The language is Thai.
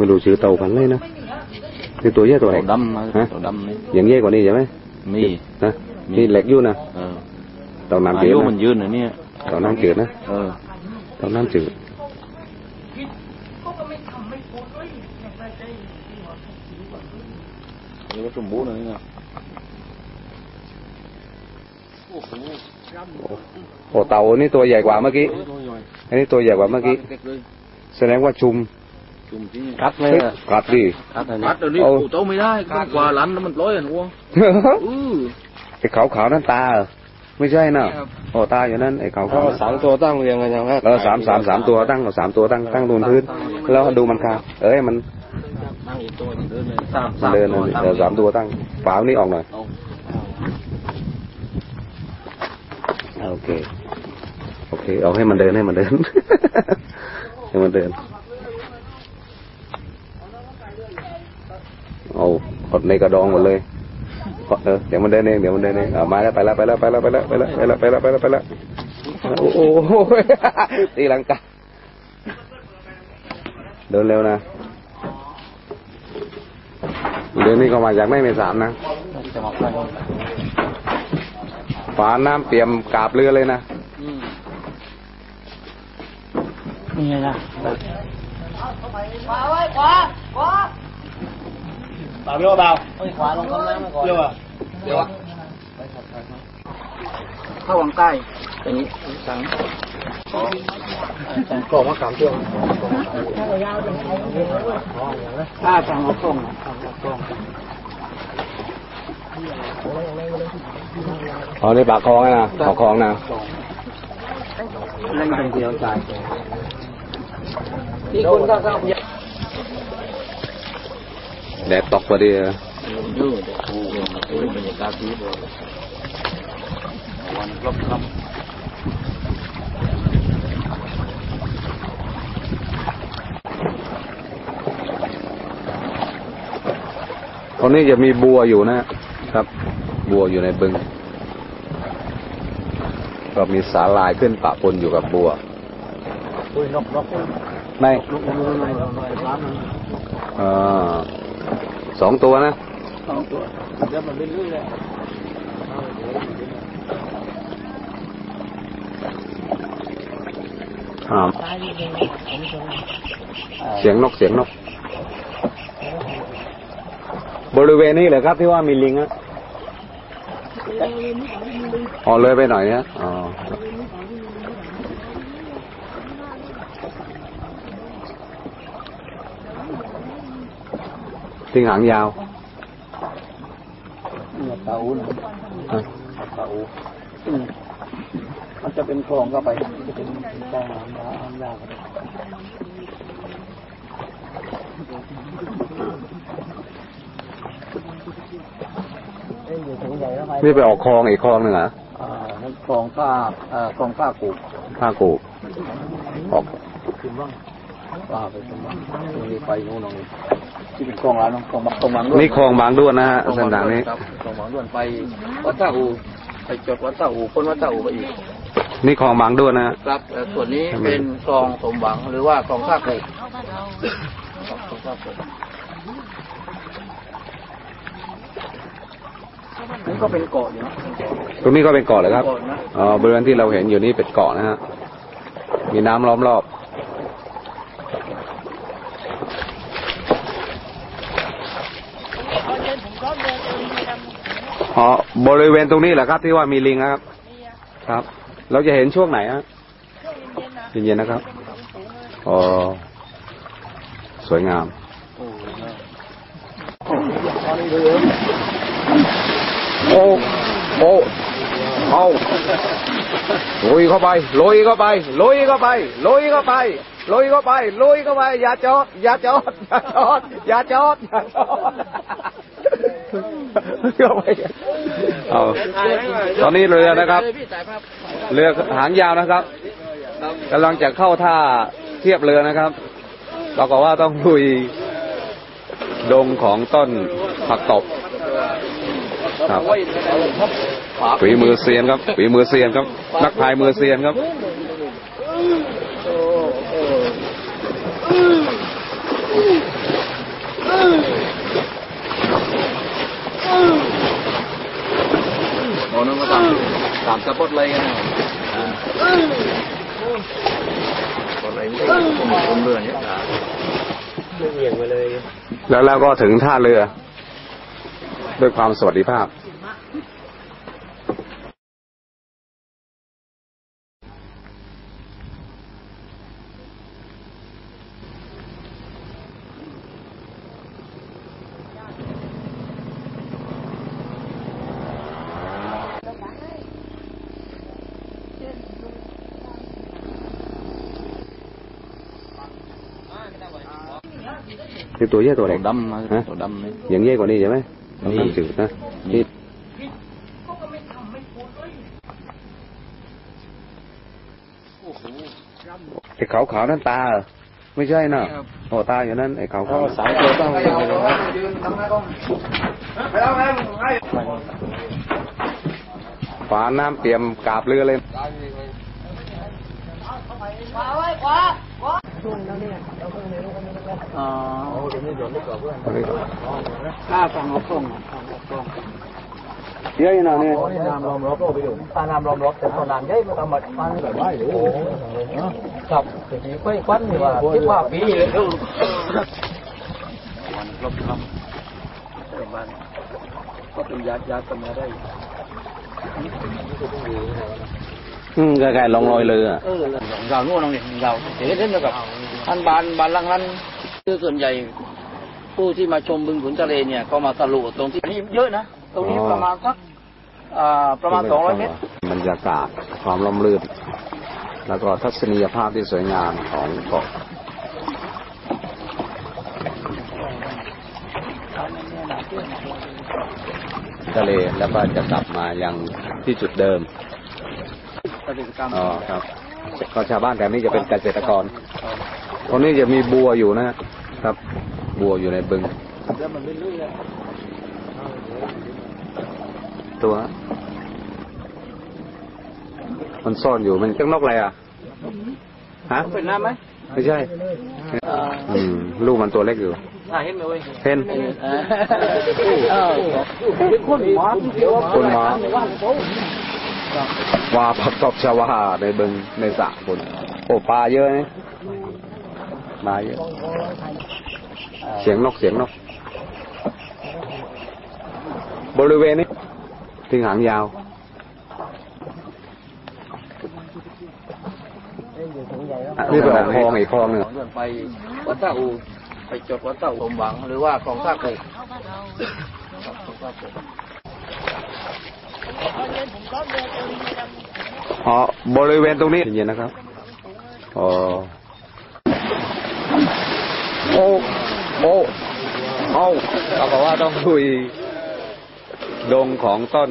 ไม่รู้ชื่อเต่าพันธุ์เลยนะคือตัวเยอะตัวไหนตัวดำนะฮะตัวดำนี่อย่างเยอะกว่านี้ใช่ไหมมีนะนี่เหล็กอยู่นะเออเต่าน้ำอาจืดยุนะมันยืนนะเนี่ยเต่าน้ำจืดนะเออเต่าน้ำจืดนี่ก็สมบูรณ์เลยเนี่ยโอ้เต่านี่ตัวใหญ่กว่าเมื่อกี้ตัวใหญ่อันนี้ตัวใหญ่กว่าเมื่อกี้เด็กเลยแสดงว่าชุม จุ่มที่คัดเลยเฮ้ยอะกัดดิคัดเลยพันะดเดี๋ยวนี้เอากูโตไม่ได้ต้องกว่าหลันแล้วมันร้อยอะนัวอือไอ้ขาวขาวๆนั่นตาเหรอไม่ใช่นะโอ้ตาอยู่นั่นไอ้ขาวเขาขาวสามตัวตั้งเรียงกันยังไงเออสามสามสามตัวตั้งเอาสามตัวตั้งตั้งบนพื้น แล้วดูมันคาเอ้ยมันตั้งอีกตัวหนึ่งเดินเลยสามมันสามเดินตัวนะตั้งเออสามตัวตั้งฝาวนี่ออกหน่อยเอาโอเค โอเค เอาให้มันเดินให้มันเดิน ให้มันเดิน เอา กดในกระดองหมดเลยกดเออเดี๋ยวมันเดินเองเดี๋ยวมันเดินเองเอามาแล้วไปแล้วไปแล้วไปแล้วไปแล้วไปแล้วไปแล้วไปแล้วไปแล้วไปแล้วโอ้โหตีลังกาเดินเร็วนะเดินนี่ก็มาจากแม่เมสามนะจะมาไปฝาน้ำเตรียมกาบเรือเลยนะอืมนี่ไงนะเบาเร็ว เบาเฮ้ยขวาลงต้นน้ำมาก่อนเร็วอะเดี๋ยวอะเข้าวังใต้อย่างนี้สังกล่องมาสามตัวถ้าสั่งเอากล่องสั่งเอากล่องอ๋อนี่ปากคลองนะปากคลองนะเล่นคนเดียวจ่ายที่คนก็เข้า แดดตกพอดียืดเดี๋ยวกูเดี๋ยวมาดูบรรยากาศที่เลยวันครบครับตรงนี้จะมีบัวอยู่นะครับ บัวอยู่ในบึง ก็มีสาลายขึ้นปะปนอยู่กับบัวคุยนกนกในนกนก นกนกร้านนั้นอ่าสองตัวนะสองตัวเดี๋ยวมันเรื่อยๆเลยอ่าเสียงนกเสียงนก บริเวณนี้เหรอครับที่ว่ามีลิงอะอ๋อเลยไปหน่อยเนี่ยอ๋อ ลิงหางยาวเนี่ยเตาเนี่ยอะเตาอืมมันจะเป็นคลองเข้าไปจะเป็นคลองน้ำน้ำยาวนี่ไปออกคลองอีกคลองหนึ่งเหรออ่านั่นคลองข้าเอ่อคลองข้ากูท่ากูออก ขึ้นบ้างว่าไปขึ้นบ้างตรงนี้ไปนู่นตรงนี้ที่เป็นคลองร้านคลองบักคลองบางด้วนนี่คลองบางด้วนนะฮะเส้นทางนี้ครับคลองบางด้วนไปวัดตาอูไปจดวัดตาอูพ้นวัดตาอูไปอีกนี่คลองบางด้วนนะฮะครับแต่ส่วนนี้เป็นคลองสมหวังหรือว่าคลองข้ากูคลองข้ากูนี่ก็เป็นเกาะอยู่นะตรงนี้ก็เป็นเกาะเลยครับเกาะนะอ๋อบริเวณที่เราเห็นอยู่นี่เป็นเกาะนะฮะมีน้ำล้อมรอบ อ๋อบริเวณตรงนี้แหละครับ ที่ว่ามีลิงนะครับ ครับ เราจะเห็นช่วงไหนฮะเย็นๆนะครับอ๋อสวยงามโอ้โอ้เอาลุยเข้าไปลุยเข้าไปลุยเข้าไปลุยเข้าไปลุยเข้าไปลุยเข้าไป อย่าจอด อย่าจอด อย่าจอด อย่าจอดอย่าจอด เข้าไปเอาตอนนี้เรือนะครับ เรือหางยาวนะครับกำลังจะเข้าท่าเทียบเรือนะครับเราก็ว่าต้องลุยดงของต้นผักตบครับฝีมือเซียนครับฝีมือเซียนครับ นักพายมือเซียนครับ กดเลยกันนะกดเลยไม่ได้ผมผมเรือเนี่ยนะแล้วเราก็ถึงท่าเรือ ด้วยความสวัสดิภาพ คือตัวเย่ตัวตัเล็วกดำมาฮะตัวดำนี่อย่างเย่กว่านี้ใช่ไหมต้องนี่น้ำจืดนะนี่ไอ้ขาวขาวๆนั่นตาเหรอไม่ใช่น่ะโอ้ตาอยู่นั่นไอ้ขาวขาวสายตัวต้องเป็นเลยฝาน้ำเตรียมกราบเรือเลยอ๋อข้า ฟังเอากล้องฟังเอากล้องเยอะอยู่นะเนี่ยน้ำล้อมรอบไปดูตาน้ำล้อมรอบแต่ตอนนั้นได้มันทำแบบฟังแบบว่าโอ้โหครับแต่ที่ค่อยควันนี่ว่าที่ว่าปีเลยดูวันครบครับก็เป็นญาติญาติกันมาได้อืมใกล้ๆลองรอยเรือเออเราโน่นนี่เราเห็นเห็นแล้วกับอันบานบานลังนั้น คือส่วนใหญ่ผู้ที่มาชมบึงขุนทะเลเนี่ยก็มาสรุปตรงที่นี่เยอะนะ ตรงนี้ประมาณสักอ่าประมาณสองร้อยเมตรบรรยากาศความร่มรื่นแล้วก็ทัศนียภาพที่สวยงามของเกาะทะเลแล้วก็จะกลับมายังที่จุดเดิมเกษตรกรรมอ๋อครับ ก็ชาวบ้านแถวนี้จะเป็นเกษตรกร ตรงนี้จะมีบัวอยู่นะฮะครับ บัวอยู่ในบึงแล้วมันเรื่อยตัว มันซ่อนอยู่มันเป็นนกอะไรอะฮะๆเป็นน้ำไหมไม่ใช่อ่าอืมลูกมันตัวเล็กอยู่อ่าเห็นไหมเว้ยเห็นเออเออเป็นคนหมาที่เดียวคนหมาว่าเขาว่าผักตบชาวาในบึงในสระคนโอ้ปลาเยอะนะ ปลาเยอะเสียงนกเสียงนก บริเวณนี้ถึงหางยาวนี่เป็นคลองอีกคลองหนึ่งของเดินไปวัดท่าอูไปจดวัดท่าอูสมหวัง หรือว่าของท่ากูครับของท่ากูอ๋อบริเวณตรงนี้เย็นๆนะครับ อ๋อ โอ้โอ้เอาเราบอกว่าต้องคุยดงของต้น